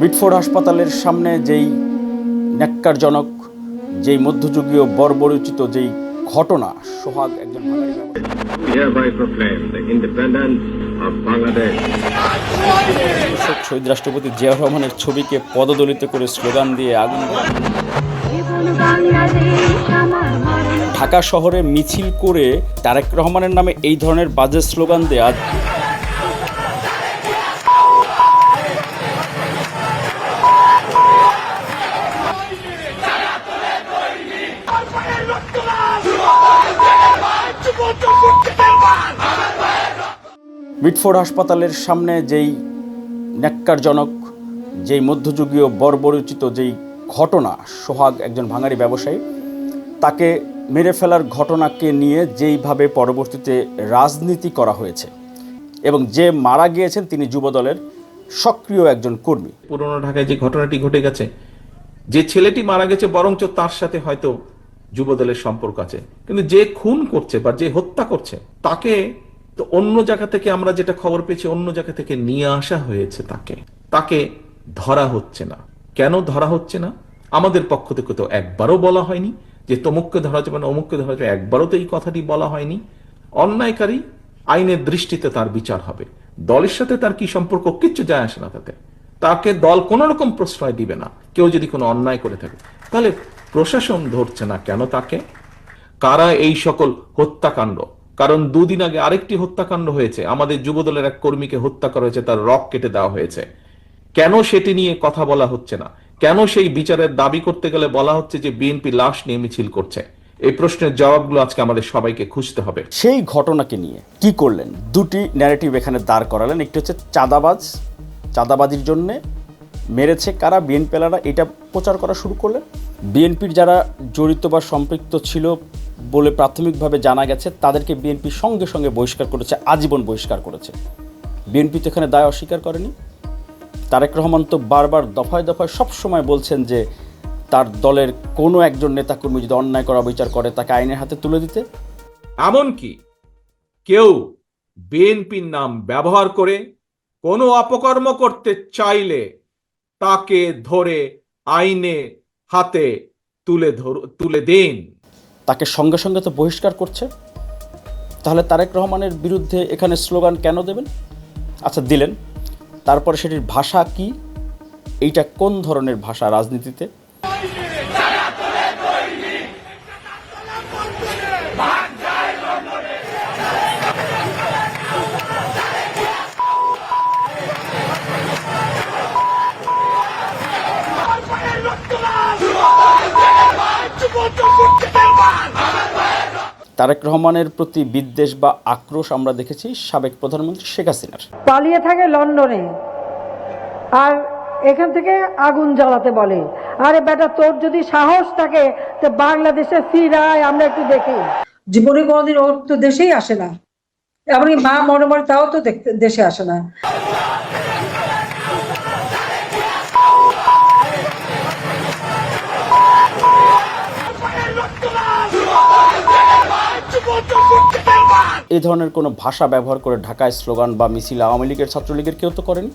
Mitford হাসপাতালের সামনে যেই ন্যাক্কারজনক যেই মধ্যযুগীয় বর্বরোচিত যেই ঘটনা সোহাগ একজন শহীদ রাষ্ট্রপতি জিয়াউর রহমানের ছবিকে পদদলিত করে স্লোগান দিয়ে আগুন ঢাকা শহরে মিছিল করে তারেক রহমানের নামে এই ধরনের বাজে স্লোগান দেয়া মিটফোর্ড হাসপাতালের সামনে যেই ন্যাক্কারজনক, যেই মধ্যযুগীয় বর্বরোচিত যেই ঘটনা, সোহাগ একজন ভাঙারি ব্যবসায়ী, তাকে মেরে ফেলার ঘটনাকে নিয়ে যেইভাবে পরবর্তীতে রাজনীতি করা হয়েছে এবং যে মারা গিয়েছেন তিনি যুবদলের সক্রিয় একজন কর্মী। পুরনো ঢাকায় যে ঘটনাটি ঘটে গেছে, যে ছেলেটি মারা গেছে বরঞ্চ তার সাথে হয়তো যুবদলের সম্পর্ক আছে। কিন্তু যে খুন করছে বা যে হত্যা করছে, তাকে তো অন্য জায়গা থেকে আমরা যেটা খবর পেয়েছি, অন্য জায়গা থেকে নিয়ে আসা হয়েছে তাকে। তাকে ধরা হচ্ছে না। কেন ধরা হচ্ছে না? আমাদের পক্ষ থেকে তো একবারও বলা হয়নি যে তমুককে ধরা যাবে না অমুককে ধরা যাবে একবারও তো এই কথাটি বলা হয়নি। অন্যায়কারী আইনের দৃষ্টিতে তার বিচার হবে। দলের সাথে তার কি সম্পর্ক? কিচ্ছু যায় আসে না তাতে। তাকে দল কোন রকম প্রশ্রয় দিবে না। কেউ যদি কোনো অন্যায় করে থাকে, তাহলে প্রশাসন ধরছে না কেন তাকে? কারা এই সকল হত্যাকাণ্ড কারণ দুদিন আগে আরেকটি হত্যাকাণ্ড হয়েছে। আমাদের যুবদলের এক কর্মীকে হত্যা করা হয়েছে, তার রক কেটে দেওয়া হয়েছে। কেন সেটি নিয়ে কথা বলা হচ্ছে না? কেন সেই বিচারের দাবি করতে গেলে বলা হচ্ছে যে বিএনপি লাশ নিয়ে মিছিল করছে? এই প্রশ্নের জবাবগুলো আজকে আমাদের সবাইকে খুঁজতে হবে। সেই ঘটনাকে নিয়ে কি করলেন? দুটি ন্যারেটিভ এখানে দাঁড় করালেন। একটি হচ্ছে চাঁদাবাজ, চাঁদাবাজির জন্যে মেরেছে কারা বিএনপিলারা এটা প্রচার করা শুরু করলেন। বিএনপির যারা জড়িত বা সম্পৃক্ত ছিল বলে প্রাথমিকভাবে জানা গেছে, তাদেরকে বিএনপি সঙ্গে সঙ্গে বহিষ্কার করেছে, আজীবন বহিষ্কার করেছে। বিএনপি তো এখানে দায় অস্বীকার করেনি। তারেক রহমান তো বারবার দফায় দফায় সবসময় বলছেন যে, তার দলের কোনো একজন নেতাকর্মী যদি অন্যায় করা বিচার করে, তাকে আইনের হাতে তুলে দিতে। এমনকি কেউ বিএনপির নাম ব্যবহার করে কোনো অপকর্ম করতে চাইলে তাকে ধরে আইনে হাতে তুলে ধর, তুলে দিন। তাকে সঙ্গে সঙ্গে তো বহিষ্কার করছে। তাহলে তারেক রহমানের বিরুদ্ধে এখানে স্লোগান কেন দেবেন? আচ্ছা দিলেন। তারপরে সেটির ভাষা কি? এইটা কোন ধরনের ভাষা রাজনীতিতে? তারেক রহমানের প্রতি বিদ্বেষ বা আক্রোশ আমরা দেখেছি সাবেক প্রধানমন্ত্রী শেখ হাসিনার। পালিয়ে থাকে লন্ডনে। আর এখান থেকে আগুন জ্বালাতে বলে। আরে বেটা, তোর যদি সাহস থাকে, তো বাংলাদেশে ফিরায় আমরা একটু দেখি। জীবনে কোনোদিন ওর তো দেশেই আসে না। এমনকি মা মনে মনে তাও তো দেখতে দেশে আসে না। এই ধরনের কোনো ভাষা ব্যবহার করে ঢাকায় স্লোগান বা মিছিল আওয়ামী লীগের ছাত্রলীগের কেউ তো করেনি?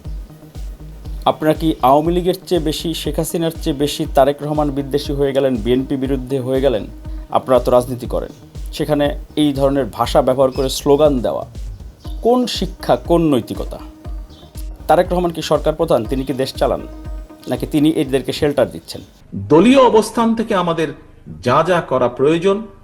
আপনারা কি আওয়ামী লীগের চেয়ে বেশি, শেখ হাসিনার চেয়ে বেশি, তারেক রহমান বিদ্বেষী হয়ে গেলেন, বিএনপি বিরুদ্ধে হয়ে গেলেন? আপনারা তো রাজনীতি করেন। সেখানে এই ধরনের ভাষা ব্যবহার করে স্লোগান দেওয়া, কোন শিক্ষা, কোন নৈতিকতা? তারেক রহমান কি সরকার প্রধান? তিনি কি দেশ চালান? নাকি তিনি এদেরকে শেল্টার দিচ্ছেন? দলীয় অবস্থান থেকে আমাদের যা যা করা প্রয়োজন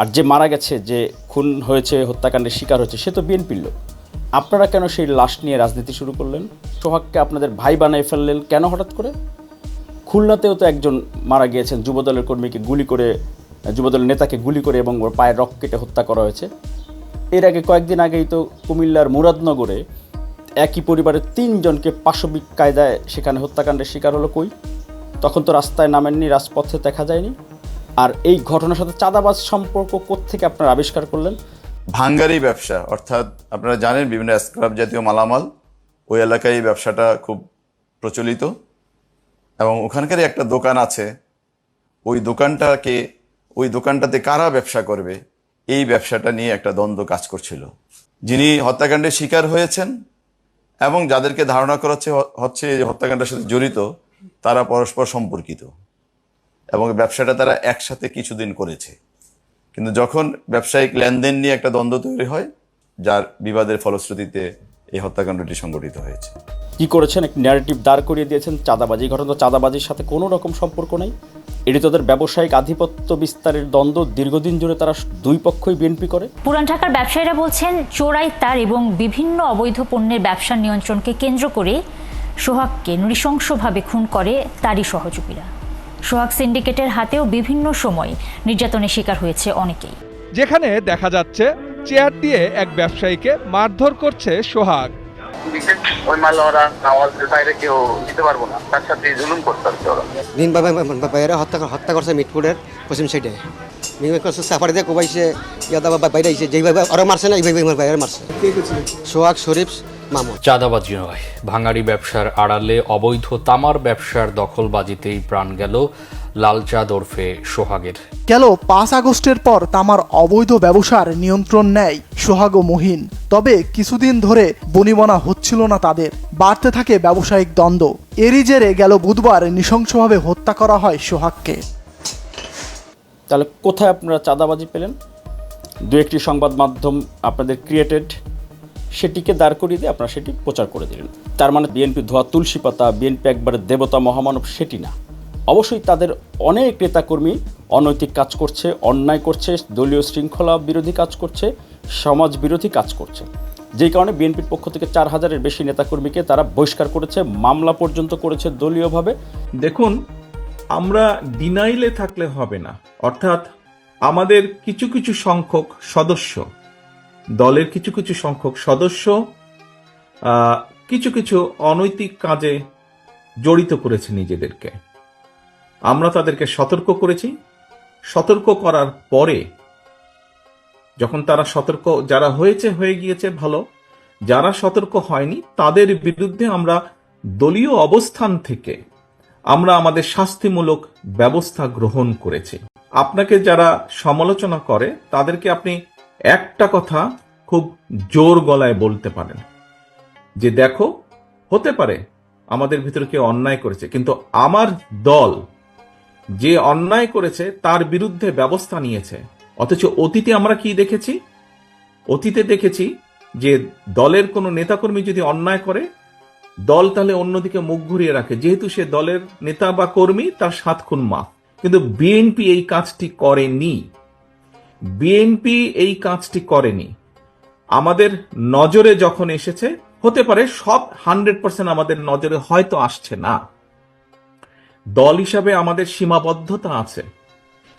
আর যে মারা গেছে, যে খুন হয়েছে, হত্যাকাণ্ডের শিকার হয়েছে, সে তো বিএনপির লোক। আপনারা কেন সেই লাশ নিয়ে রাজনীতি শুরু করলেন? সোহাগকে আপনাদের ভাই বানাই ফেললেন কেন হঠাৎ করে? খুলনাতেও তো একজন মারা গিয়েছেন, যুবদলের কর্মীকে গুলি করে, যুবদলের নেতাকে গুলি করে এবং ওর পায়ের রক কেটে হত্যা করা হয়েছে। এর আগে কয়েকদিন আগেই তো কুমিল্লার মুরাদনগরে একই পরিবারের তিনজনকে পাশবিক কায়দায় সেখানে হত্যাকাণ্ডের শিকার হলো কই? তখন তো রাস্তায় নামেননি, রাজপথে দেখা যায়নি। আর এই ঘটনার সাথে চাঁদাবাজ সম্পর্ক কোত্থেকে আপনারা আবিষ্কার করলেন? ভাঙ্গারি ব্যবসা, অর্থাৎ আপনারা জানেন বিভিন্ন স্ক্রাব জাতীয় মালামাল, ওই এলাকায় এই ব্যবসাটা খুব প্রচলিত এবং ওখানকারই একটা দোকান আছে। ওই দোকানটাকে, ওই দোকানটাতে কারা ব্যবসা করবে? এই ব্যবসাটা নিয়ে একটা দ্বন্দ্ব কাজ করছিল। যিনি হত্যাকাণ্ডের শিকার হয়েছেন এবং যাদেরকে ধারণা করা হচ্ছে হচ্ছে হত্যাকাণ্ডের সাথে জড়িত, তারা পরস্পর সম্পর্কিত। এবং ব্যবসাটা তারা একসাথে কিছুদিন করেছে। কিন্তু যখন ব্যবসায়িক লেনদেন নিয়ে একটা দ্বন্দ্ব তৈরি হয় যার বিবাদের ফলশ্রুতিতে এই হত্যাকাণ্ডটি সংঘটিত হয়েছে। কি করেছেন? একটি ন্যারেটিভ দাঁড় করিয়ে দিয়েছেন চাঁদাবাজি। ঘটনা তো চাঁদাবাজির সাথে কোনো রকম সম্পর্ক নেই। এটি তাদের ব্যবসায়িক আধিপত্য বিস্তারের দ্বন্দ্ব দীর্ঘদিন জুড়ে তারা দুই পক্ষই বিএনপি করে। পুরান ঢাকার ব্যবসায়ীরা বলছেন চোরাই তার এবং বিভিন্ন অবৈধ পণ্যের ব্যবসার নিয়ন্ত্রণকে কেন্দ্র করে সোহাগকে নৃশংসভাবে খুন করে তারই সহযোগীরা। সোহাগ সিন্ডিকেটের হাতেও বিভিন্ন সময় নির্যাতনের শিকার হয়েছে অনেকেই। যেখানে দেখা যাচ্ছে, চেয়ার দিয়ে এক ব্যবসায়ীকে মারধর করছে সোহাগ। ওই মাল ওরা আওয়াজ বাইরে কেউ দিতে পারব না। তার সাথে জুলুম করতে পারছে ওরা। দিন বাইরে হত্যা হত্যা করছে মিটপুরের পশ্চিম সাইডে করছে সাফারি দিয়ে কোবাইছে ইয়াদা বাইরে আইছে। যেইভাবে আরও মারছে না এইভাবে আমার বাইরে মারছে। সোহাগ শরীফ মামুন। চাঁদাবাজি নয় ভাঙাড়ি ব্যবসার আড়ালে অবৈধ তামার ব্যবসার দখলবাজিতেই প্রাণ গেল লালচাঁদ ওরফে সোহাগের। গেল পাঁচ আগস্টের পর তামার অবৈধ ব্যবসার নিয়ন্ত্রণ নেয় সোহাগ ও মহিন। তবে কিছুদিন ধরে বনিবনা হচ্ছিল না তাদের। বাড়তে থাকে ব্যবসায়িক দ্বন্দ্ব। এরই জেরে গেল বুধবার নৃশংসভাবে হত্যা করা হয় সোহাগকে। তাহলে কোথায় আপনারা চাঁদাবাজি পেলেন? দু একটি সংবাদ মাধ্যম আপনাদের ক্রিয়েটেড সেটিকে দাঁড় করিয়ে দিয়ে আপনারা সেটি প্রচার করে দিলেন। তার মানে বিএনপি ধোয়া তুলসী পাতা বিএনপি একবারে দেবতা মহামানব সেটি না। অবশ্যই তাদের অনেক নেতাকর্মী অনৈতিক কাজ করছে, অন্যায় করছে, দলীয় শৃঙ্খলা বিরোধী কাজ করছে, সমাজ বিরোধী কাজ করছে। যেই কারণে বিএনপির পক্ষ থেকে চার হাজারের বেশি নেতাকর্মীকে তারা বহিষ্কার করেছে, মামলা পর্যন্ত করেছে দলীয়ভাবে। দেখুন, আমরা ডিনাইলে থাকলে হবে না। অর্থাৎ আমাদের কিছু কিছু সংখ্যক সদস্য, দলের কিছু কিছু সংখ্যক সদস্য কিছু কিছু অনৈতিক কাজে জড়িত করেছে নিজেদেরকে। আমরা তাদেরকে সতর্ক করেছি। সতর্ক করার পরে যখন তারা সতর্ক, যারা হয়েছে, হয়ে গিয়েছে ভালো, যারা সতর্ক হয়নি, তাদের বিরুদ্ধে আমরা দলীয় অবস্থান থেকে আমরা আমাদের শাস্তিমূলক ব্যবস্থা গ্রহণ করেছি। আপনাকে যারা সমালোচনা করে, তাদেরকে আপনি একটা কথা খুব জোর গলায় বলতে পারেন, যে দেখো, হতে পারে আমাদের ভিতরে কেউ অন্যায় করেছে, কিন্তু আমার দল যে অন্যায় করেছে তার বিরুদ্ধে ব্যবস্থা নিয়েছে। অথচ অতীতে আমরা কি দেখেছি? অতীতে দেখেছি যে দলের কোনো নেতাকর্মী যদি অন্যায় করে, দল তাহলে অন্যদিকে মুখ ঘুরিয়ে রাখে। যেহেতু সে দলের নেতা বা কর্মী, তার সাত খুন মাফ। কিন্তু বিএনপি এই কাজটি করেনি। বিএনপি এই কাজটি করেনি। আমাদের নজরে যখন এসেছে, হতে পারে সব হান্ড্রেড পার্সেন্ট আমাদের নজরে হয়তো আসছে না। দল হিসাবে আমাদের সীমাবদ্ধতা আছে।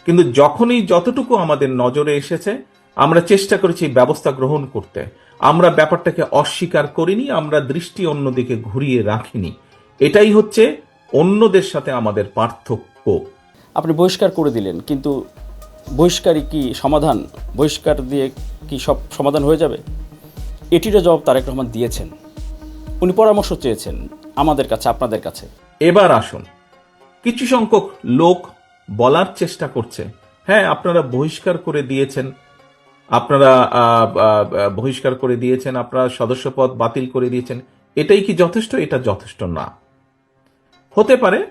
কিন্তু যখনই যতটুকু আমাদের নজরে এসেছে আমরা চেষ্টা করেছি ব্যবস্থা গ্রহণ করতে। আমরা ব্যাপারটাকে অস্বীকার করিনি আমরা দৃষ্টি অন্যদিকে ঘুরিয়ে রাখিনি। এটাই হচ্ছে অন্যদের সাথে আমাদের পার্থক্য। আপনি বহিষ্কার করে দিলেন কিন্তু বহিষ্কারই কি সমাধান? বহিষ্কার দিয়ে কি সব সমাধান হয়ে যাবে? এটিরও জবাব তারেক রহমান দিয়েছেন। উনি পরামর্শ চেয়েছেন আমাদের কাছে আপনাদের কাছে। এবার আসুন। কিছু সংখ্যক লোক বলার চেষ্টা করছে। হ্যাঁ আপনারা বহিষ্কার করে দিয়েছেন। আপনারা বহিষ্কার করে দিয়েছেন, আপনারা সদস্যপদ বাতিল করে দিয়েছেন। এটাই কি যথেষ্ট? এটা যথেষ্ট না। হতে পারে,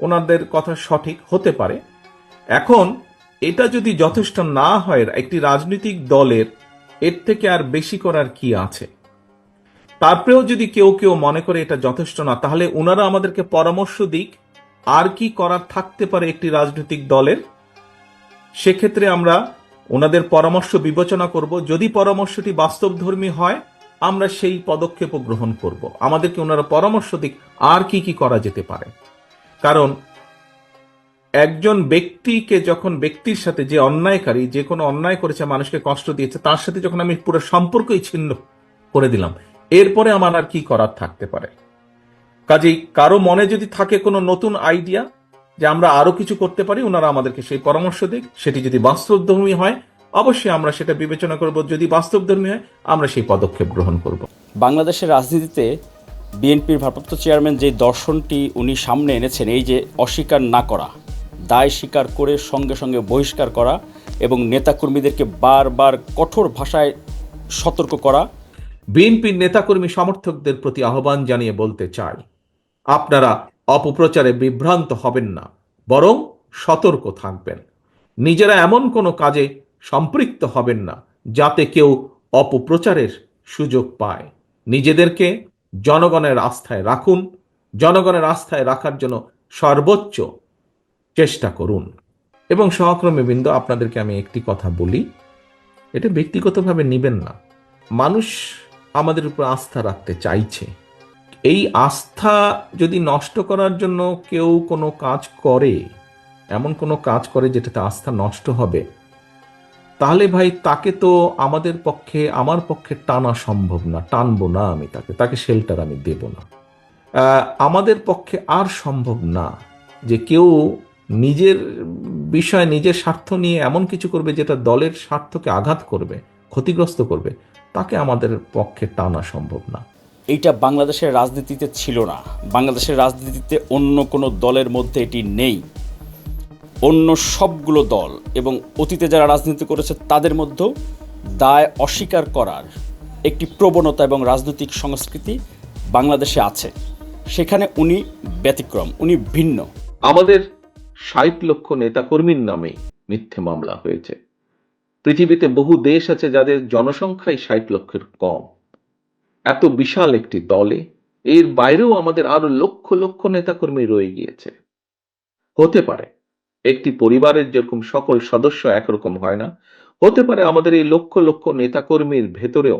ওনাদের কথা সঠিক, হতে পারে। এখন, এটা যদি যথেষ্ট না হয়, একটি রাজনৈতিক দলের, এর থেকে আর বেশি করার কি আছে? তারপরেও যদি কেউ কেউ মনে করে এটা যথেষ্ট না, তাহলে ওনারা আমাদেরকে পরামর্শ দিক। আর কি করার থাকতে পারে একটি রাজনৈতিক দলের? সেক্ষেত্রে আমরা ওনাদের পরামর্শ বিবেচনা করব। যদি পরামর্শটি বাস্তবধর্মী হয়, আমরা সেই পদক্ষেপও গ্রহণ করব। আমাদেরকে ওনারা পরামর্শ দিক, আর কি কি করা যেতে পারে। কারণ, একজন ব্যক্তিকে যখন ব্যক্তির সাথে যে অন্যায়কারী, যে কোনো অন্যায় করেছে, মানুষকে কষ্ট দিয়েছে, তার সাথে যখন আমি পুরো সম্পর্কই ছিন্ন করে দিলাম, এরপরে আমার আর কি করার থাকতে পারে? কাজেই কারও মনে যদি থাকে কোনো নতুন আইডিয়া যে আমরা আরও কিছু করতে পারি ওনারা আমাদেরকে সেই পরামর্শ দিক সেটি যদি বাস্তবধর্মী হয় অবশ্যই আমরা সেটা বিবেচনা করব। যদি বাস্তবধর্মী হয় আমরা সেই পদক্ষেপ গ্রহণ করব। বাংলাদেশের রাজনীতিতে বিএনপির ভারপ্রাপ্ত চেয়ারম্যান যে দর্শনটি উনি সামনে এনেছেন এই যে অস্বীকার না করা দায় স্বীকার করে সঙ্গে সঙ্গে বহিষ্কার করা এবং নেতাকর্মীদেরকে বারবার কঠোর ভাষায় সতর্ক করা। বিএনপির নেতাকর্মী সমর্থকদের প্রতি আহ্বান জানিয়ে বলতে চাই আপনারা অপপ্রচারে বিভ্রান্ত হবেন না, বরং সতর্ক থাকবেন। নিজেরা এমন কোনো কাজে সম্পৃক্ত হবেন না, যাতে কেউ অপপ্রচারের সুযোগ পায়। নিজেদেরকে জনগণের আস্থায় রাখুন, জনগণের আস্থায় রাখার জন্য সর্বোচ্চ চেষ্টা করুন। এবং সহকর্মী বৃন্দ, আপনাদেরকে আমি একটি কথা বলি। এটা ব্যক্তিগতভাবে নেবেন না। মানুষ আমাদের উপর আস্থা রাখতে চাইছে। এই আস্থা যদি নষ্ট করার জন্য কেউ কোনো কাজ করে, এমন কোনো কাজ করে যেটাতে আস্থা নষ্ট হবে, তাহলে ভাই তাকে তো আমাদের পক্ষে, আমার পক্ষে টানা সম্ভব না, টানবো না আমি তাকে তাকে শেল্টার আমি দেব না। আমাদের পক্ষে আর সম্ভব না যে কেউ নিজের বিষয়, নিজের স্বার্থ নিয়ে এমন কিছু করবে যেটা দলের স্বার্থকে আঘাত করবে, ক্ষতিগ্রস্ত করবে, তাকে আমাদের পক্ষে টানা সম্ভব না। এইটা বাংলাদেশের রাজনীতিতে ছিল না। বাংলাদেশের রাজনীতিতে অন্য কোনো দলের মধ্যে এটি নেই। অন্য সবগুলো দল এবং অতীতে যারা রাজনীতি করেছে তাদের মধ্যেও দায় অস্বীকার করার একটি প্রবণতা এবং রাজনৈতিক সংস্কৃতি বাংলাদেশে আছে। সেখানে উনি ব্যতিক্রম, উনি ভিন্ন। আমাদের ষাট লক্ষ নেতাকর্মীর নামে মিথ্যে মামলা হয়েছে। পৃথিবীতে বহু দেশ আছে যাদের জনসংখ্যাই ষাট লক্ষের কম। এত বিশাল একটি দলে, এর বাইরেও আমাদের আরও লক্ষ লক্ষ নেতাকর্মী রয়ে গিয়েছে। হতে পারে, একটি পরিবারের যেরকম সকল সদস্য একরকম হয় না, হতে পারে আমাদের এই লক্ষ লক্ষ নেতাকর্মীর ভেতরেও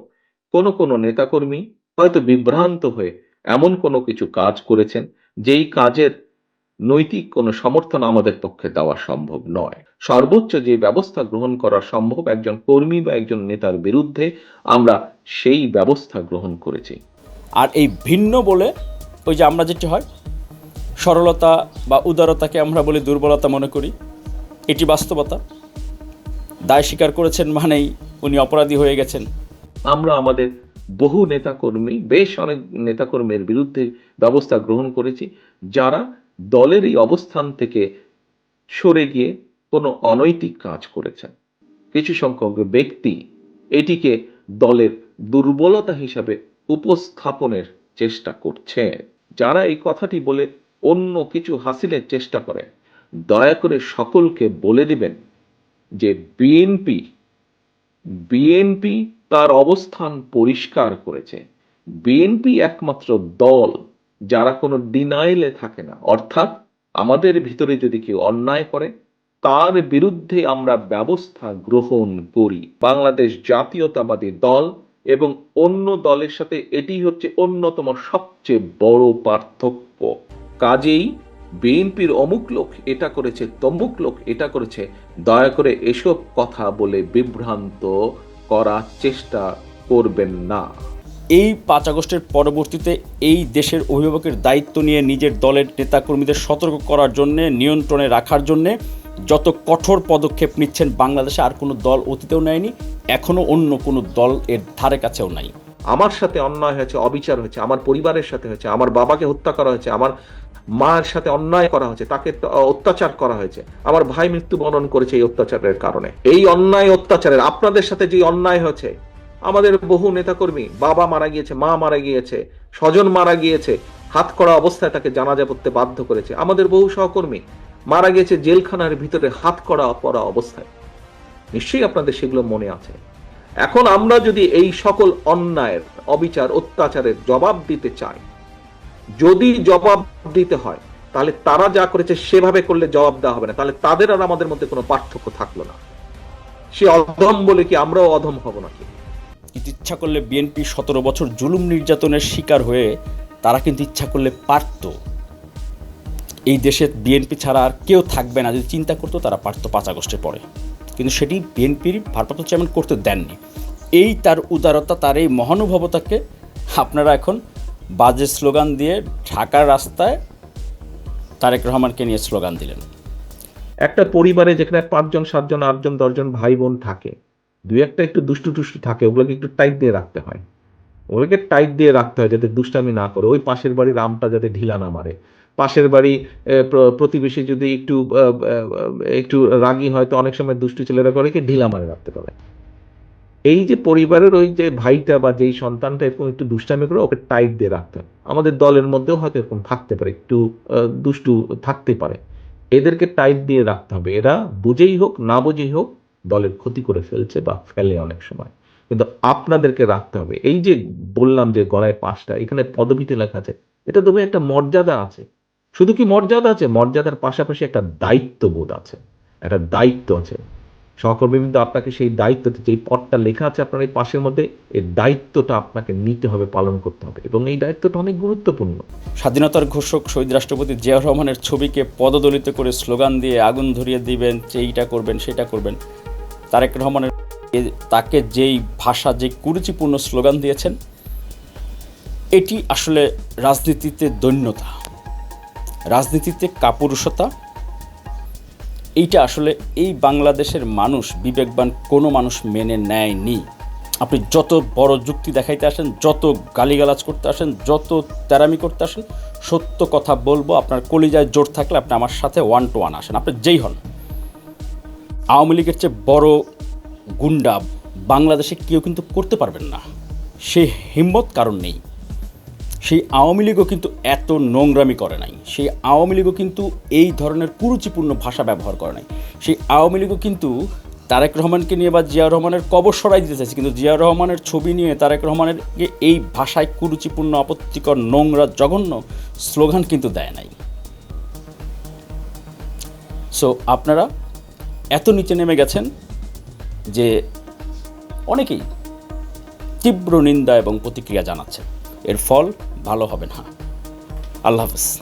কোনো কোনো নেতাকর্মী হয়তো বিভ্রান্ত হয়ে এমন কোনো কিছু কাজ করেছেন, যেই কাজের নৈতিক কোনো সমর্থন আমাদের পক্ষে দেওয়া সম্ভব নয়। সর্বোচ্চ যে ব্যবস্থা গ্রহণ করা সম্ভব একজন কর্মী বা একজন নেতার বিরুদ্ধে, আমরা সেই ব্যবস্থা গ্রহণ করেছি। আর এই ভিন্ন বলে ওই যে আমরা যেটি হয় সরলতা বা উদারতাকে আমরা বলি দুর্বলতা মনে করি এটি বাস্তবতা। দায় স্বীকার করেছেন মানেই উনি অপরাধী হয়ে গেছেন। আমরা আমাদের বহু নেতাকর্মী বেশ অনেক নেতাকর্মীর বিরুদ্ধে ব্যবস্থা গ্রহণ করেছি যারা দলের এই অবস্থান থেকে সরে গিয়ে কোনো অনৈতিক কাজ করেছেন। কিছু সংখ্যক ব্যক্তি এটিকে দলের দুর্বলতা হিসাবে উপস্থাপনের চেষ্টা করছে। যারা এই কথাটি বলে অন্য কিছু হাসিলের চেষ্টা করে, দয়া করে সকলকে বলে দিবেন যে বিএনপি বিএনপি তার অবস্থান পরিষ্কার করেছে। বিএনপি একমাত্র দল যারা কোনো ডিনাইলে থাকে না। অর্থাৎ আমাদের ভিতরে যদি কেউ অন্যায় করে, তার বিরুদ্ধে আমরা ব্যবস্থা গ্রহণ করি। বাংলাদেশ জাতীয়তাবাদী দল এবং অন্য দলের সাথে এটি হচ্ছে অন্যতম সবচেয়ে বড় পার্থক্য। কাজেই বিএনপির অমুক লোক এটা করেছে, তমুক লোক এটা করেছে, দয়া করে এসব কথা বলে বিভ্রান্ত করার চেষ্টা করবেন না। এই পাঁচ আগস্টের পরবর্তীতে এই দেশের অভিভাবকের দায়িত্ব নিয়ে নিজের দলের নেতাকর্মীদের সতর্ক করার জন্যে, নিয়ন্ত্রণে রাখার জন্যে যত কঠোর পদক্ষেপ নিচ্ছেন বাংলাদেশে, আর কোনো দল অতীতেও নেয়নি, এখনও অন্য কোনো দল এর ধারে কাছেও নাই। আমার সাথে অন্যায় হয়েছে, অবিচার হয়েছে, আমার পরিবারের সাথে হয়েছে, আমার বাবাকে হত্যা করা হয়েছে, আমার মায়ের সাথে অন্যায় করা হয়েছে, তাকে অত্যাচার করা হয়েছে, আমার ভাই মৃত্যুবরণ করেছে এই অত্যাচারের কারণে। এই অন্যায় অত্যাচারের, আপনাদের সাথে যে অন্যায় হয়েছে, আমাদের বহু নেতাকর্মী, বাবা মারা গিয়েছে, মা মারা গিয়েছে, স্বজন মারা গিয়েছে, হাত করা অবস্থায় তাকে জানাজা করতে বাধ্য করেছে, আমাদের বহু সহকর্মী মারা গিয়েছে জেলখানার ভিতরে হাত করা পড়া অবস্থায়। নিশ্চয়ই আপনাদের সেগুলো মনে আছে। এখন আমরা যদি এই সকল অন্যায়ের, অবিচার, অত্যাচারের জবাব দিতে চাই, যদি জবাব দিতে হয়, তাহলে তারা যা করেছে সেভাবে করলে জবাব দেওয়া হবে না। তাহলে তাদের আর আমাদের মধ্যে কোনো পার্থক্য থাকল না। সে অধম বলে কি আমরাও অধম হব নাকি? ইচ্ছা করলে বিএনপি সতেরো বছর জুলুম নির্যাতনের শিকার হয়ে তারা কিন্তু ইচ্ছা করলে পারত। এই দেশে বিএনপি ছাড়া আর কেউ থাকবে না। যদি চিন্তা করতো, তারা পারতো পাঁচ আগস্টের পরে কিন্তু সেটি বিএনপির ভারপ্রাপ্ত চেয়ারম্যান করতে দেননি। এই তার উদারতা, তার এই মহানুভবতাকে আপনারা এখন বাজে স্লোগান দিয়ে ঢাকার রাস্তায় তারেক রহমানকে নিয়ে স্লোগান দিলেন। একটা পরিবারে যেখানে পাঁচজন, সাতজন, আটজন, দশজন ভাই বোন থাকে, দু একটা একটু দুষ্টু টুষ্টু থাকে, ওগুলোকে একটু টাইট দিয়ে রাখতে হয়। ওগুলোকে টাইট দিয়ে রাখতে হয় যাতে দুষ্টামি না করে। ওই পাশের বাড়ির আমটা যাতে ঢিলা না মারে। পাশের বাড়ি প্রতিবেশী যদি একটু একটু রাগী হয়, তো অনেক সময় দুষ্টু ছেলেরা করে কি ঢিলা মারে রাখতে পারে। এই যে পরিবারের ওই যে ভাইটা বা যেই সন্তানটা এরকম একটু দুষ্টামি করে ওকে টাইট দিয়ে রাখতে আমাদের দলের মধ্যেও হয়তো এরকম থাকতে পারে, একটু দুষ্টু থাকতে পারে। এদেরকে টাইট দিয়ে রাখতে হবে। এরা বুঝেই হোক, না বুঝেই হোক, দলের ক্ষতি করে ফেলছে বা ফেলে অনেক সময়। কিন্তু আপনাদেরকে রাখতে হবে। এই যে বললাম যে গলায় পাঁচটা এখানে পদবিতে লেখা আছে, এটা তবে একটা মর্যাদা আছে। শুধু কি মর্যাদা আছে? মর্যাদার পাশাপাশি একটা দায়িত্ববোধ আছে। একটা দায়িত্ব আছে। সহকর্মীবৃন্দ আপনাকে সেই দায়িত্ব যেই পদটা লেখা আছে আপনার এই পাশের মধ্যে, এই দায়িত্বটা আপনাকে নিতে হবে পালন করতে হবে এবং এই দায়িত্বটা অনেক গুরুত্বপূর্ণ। স্বাধীনতার ঘোষক শহীদ রাষ্ট্রপতি জিয়াউর রহমানের ছবিকে পদদলিত করে স্লোগান দিয়ে আগুন ধরিয়ে দিবেন যে এইটা করবেন, সেটা করবেন। তারেক রহমানের তাকে যেই ভাষা যে কুরুচিপূর্ণ স্লোগান দিয়েছেন, এটি আসলে রাজনীতিতে দৈন্যতা। রাজনীতিতে কাপুরুষতা, এইটা আসলে এই বাংলাদেশের মানুষ বিবেকবান কোনো মানুষ মেনে নেয়নি। আপনি যত বড় যুক্তি দেখাইতে আসেন, যত গালিগালাজ করতে আসেন, যত তেরামি করতে আসেন, সত্য কথা বলব, আপনার কলিজায় জোর থাকলে আপনি আমার সাথে ওয়ান টু ওয়ান আসেন। আপনি যেই হন। আওয়ামী লীগের চেয়ে বড় গুন্ডা বাংলাদেশে কেউ কিন্তু করতে পারবেন না। সে হিম্মত কারণ নেই। সেই আওয়ামী লীগও কিন্তু এত নোংরামি করে নাই। সেই আওয়ামী লীগও কিন্তু এই ধরনের কুরুচিপূর্ণ ভাষা ব্যবহার করে নাই। সেই আওয়ামী লীগও কিন্তু তারেক রহমানকে নিয়ে বা জিয়াউর রহমানের কবর সরাই দিতে চাইছে। কিন্তু জিয়াউর রহমানের ছবি নিয়ে তারেক রহমানের এই ভাষায় কুরুচিপূর্ণ, আপত্তিকর, নোংরা, জঘন্য স্লোগান কিন্তু দেয় নাই। সো আপনারা এত নিচে নেমে গেছেন যে অনেকেই তীব্র নিন্দা এবং প্রতিক্রিয়া জানাচ্ছেন। এর ফল ভালো হবে না। আল্লাহ হাফেজ।